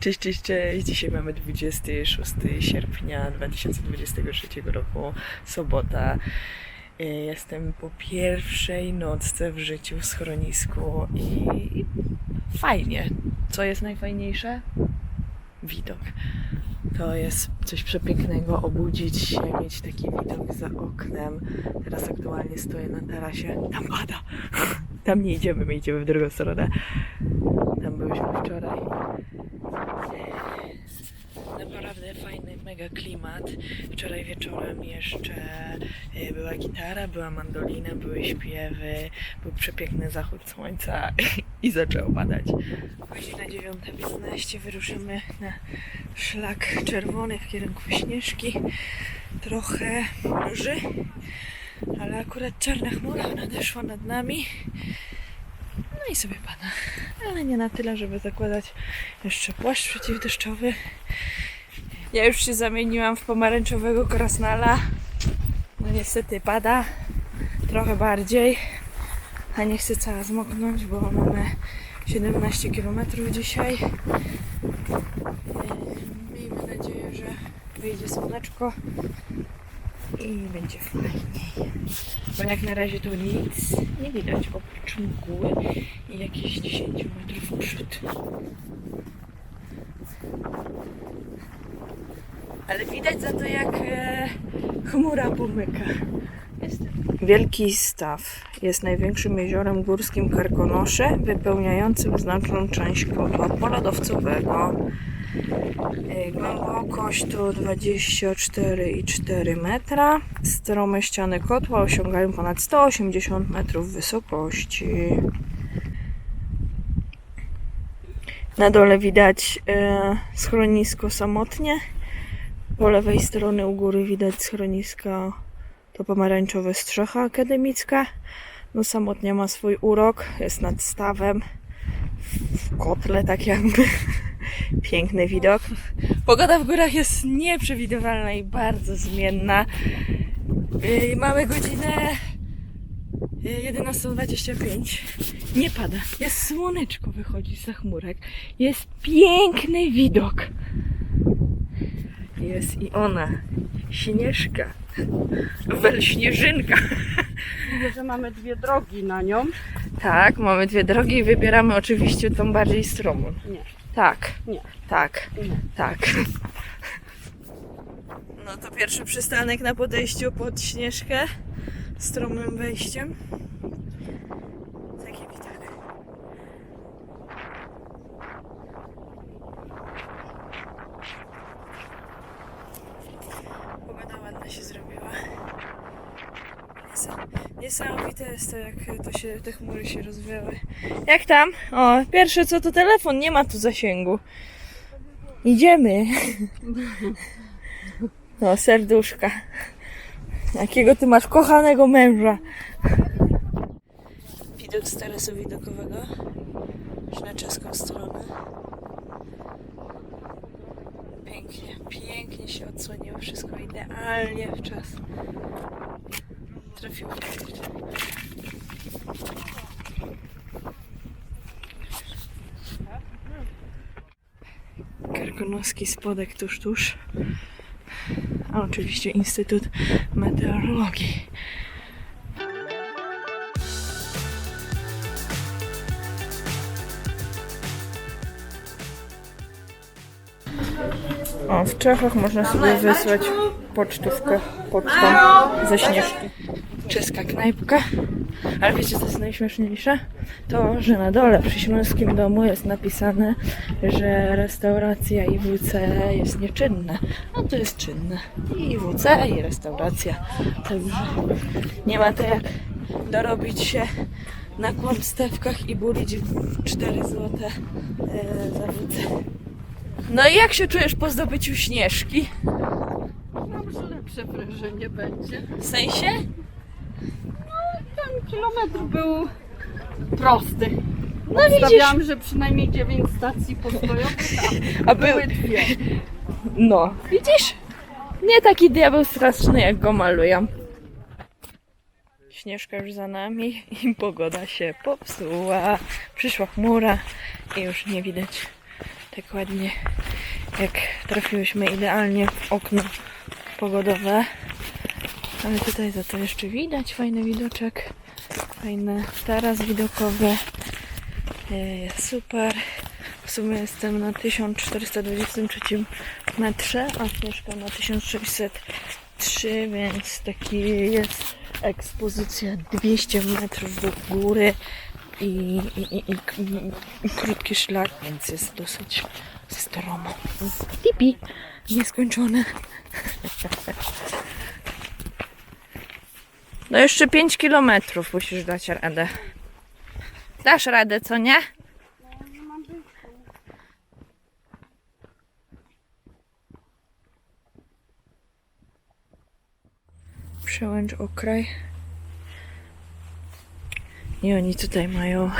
Cześć, cześć, cześć. Dzisiaj mamy 26 sierpnia 2023 roku, sobota. Jestem po pierwszej nocce w życiu w schronisku i fajnie. Co jest najfajniejsze? Widok. To jest coś przepięknego, obudzić się, mieć taki widok za oknem. Teraz aktualnie stoję na tarasie. Tam pada. Tam nie idziemy, my idziemy w drugą stronę. Tam byliśmy wczoraj. Naprawdę fajny, mega klimat. Wczoraj wieczorem jeszcze e, była gitara, była mandolina, były śpiewy, był przepiękny zachód słońca i zaczęło padać. Godzina 9.15 wyruszymy na szlak czerwony w kierunku Śnieżki. Trochę mrzy, ale akurat czarna chmura nadeszła nad nami. No i sobie pada. Ale nie na tyle, żeby zakładać jeszcze płaszcz przeciwdeszczowy. Ja już się zamieniłam w pomarańczowego krasnala. No niestety pada. Trochę bardziej. A nie chcę cała zmoknąć, bo mamy 17 km dzisiaj. Miejmy nadzieję, że wyjdzie słoneczko i będzie fajniej. Bo jak na razie tu nic nie widać oprócz mgły i jakieś 10 metrów przód. Ale widać za to jak e, chmura pomyka. Wielki Staw jest największym jeziorem górskim Karkonosze, wypełniającym znaczną część kotła polodowcowego. E, Głębokość to 24,4 metra. Strome ściany kotła osiągają ponad 180 metrów wysokości. Na dole widać e, schronisko samotnie. Po lewej stronie u góry widać schroniska to pomarańczowe strzecha akademicka. No samotnie ma swój urok, jest nad stawem w kotle tak jakby. Piękny widok. Pogoda w górach jest nieprzewidywalna i bardzo zmienna. Yy, Mamy godzinę yy, 11.25. Nie pada. Jest słoneczko wychodzi za chmurek. Jest piękny widok. Jest i ona. Śnieżka. Welśnieżynka. Mówię, że mamy dwie drogi na nią. Tak, mamy dwie drogi i wybieramy oczywiście tą bardziej stromą. Nie, Tak, nie, tak, nie. tak. No to pierwszy przystanek na podejściu pod Śnieżkę. Stromym wejściem. Taki widok. Pogoda ładna się zrobiła. Niesa- Niesamowite jest to, jak to się, te chmury się rozwiały. Jak tam? O, pierwsze co to telefon, nie ma tu zasięgu. Idziemy. No, serduszka. Jakiego ty masz kochanego męża? Widok z tarasu widokowego. Już na czeską stronę. Pięknie, pięknie się odsłoniło wszystko idealnie w czas. Trafiło. Karkonoski spodek tuż, tuż. A oczywiście Instytut Meteorologii. O, w Czechach można sobie wysłać pocztówkę pocztą ze Śnieżki. Czeska knajpka. Ale wiecie, co jest najśmieszniejsze? To, że na dole przy Śląskim Domu jest napisane, że restauracja IWC jest nieczynna. No to jest czynne. I IWC, i restauracja. Także nie ma to jak dorobić się na kłamstewkach i bulić w 4 złote e, za WC. No i jak się czujesz po zdobyciu Śnieżki? Mam, że lepsze wrażenie będzie. W sensie? Ten kilometr był prosty. No. Stawiałam, że przynajmniej 9 stacji postojowych, A a był... były dwie. No, widzisz? Nie taki diabeł straszny, jak go malują. Śnieżka już za nami i pogoda się popsuła. Przyszła chmura i już nie widać tak ładnie, jak trafiłyśmy idealnie w okno pogodowe. Ale tutaj za to jeszcze widać fajny widoczek, fajny taras widokowy. Jest super. W sumie jestem na 1423 metrze, a mieszkam na 1603, więc taki jest ekspozycja 200 metrów do góry i, i, i, i, krótki szlak, więc jest dosyć stromo. Tipi, nieskończone. No jeszcze 5 kilometrów musisz dać radę. Dasz radę, co nie? Przełęcz okraj. I oni tutaj mają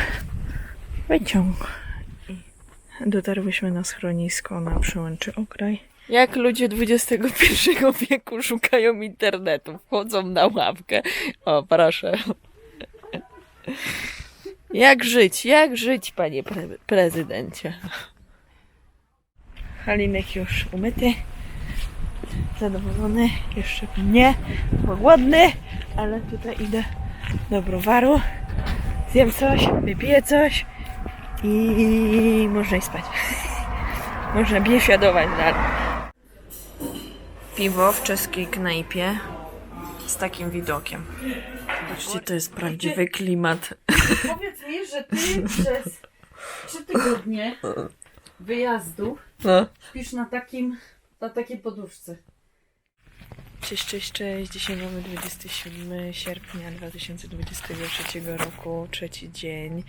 wyciąg. I dotarłyśmy na schronisko na przełęczy okraj. Jak ludzie XXI wieku szukają internetu, wchodzą na ławkę. O, proszę. Jak żyć, jak żyć, panie pre prezydencie? Halinek już umyty, zadowolony, jeszcze nie, bo głodny, ale tutaj idę do browaru, zjem coś, wypiję coś i można iść spać. Można biesiadować dalej. Piwo w czeskiej knajpie z takim widokiem. Zobaczcie, to jest prawdziwy klimat. Powiedz mi, że ty przez trzy tygodnie wyjazdu No. śpisz na takim, na takiej poduszce. Cześć, cześć, cześć. Dzisiaj mamy 27 sierpnia 2023 roku, trzeci dzień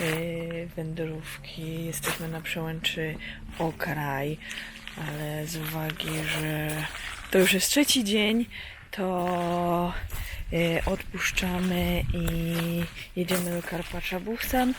yy, wędrówki. Jesteśmy na przełęczy Okraj, ale z uwagi, że to już jest trzeci dzień, to yy, odpuszczamy i jedziemy do Karpacza busem.